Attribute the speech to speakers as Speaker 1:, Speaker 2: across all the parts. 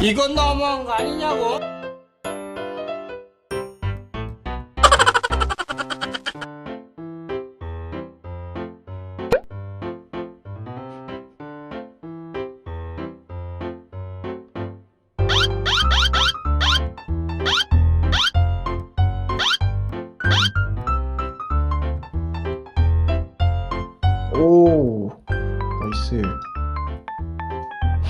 Speaker 1: 이건 너무한 거 아니냐고?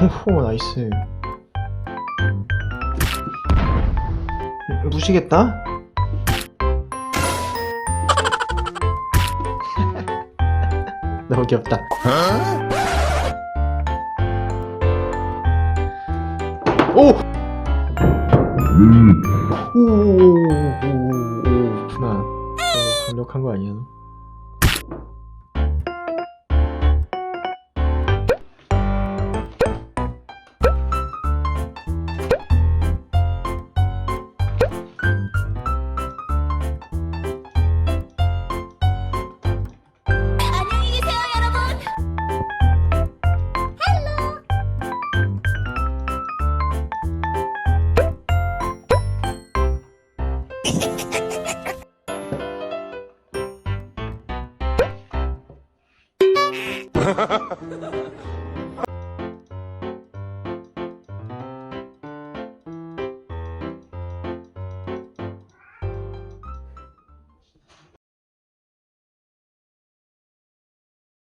Speaker 2: 오 나이스 무시겠다? 너무 귀엽다 오! 오오오오오오 오, 오, 오, 오, 오, 오, 오, 오, 오, 오, 오, 오, 오, 강력한 거 아니야 너?
Speaker 1: Ha ha ha ha!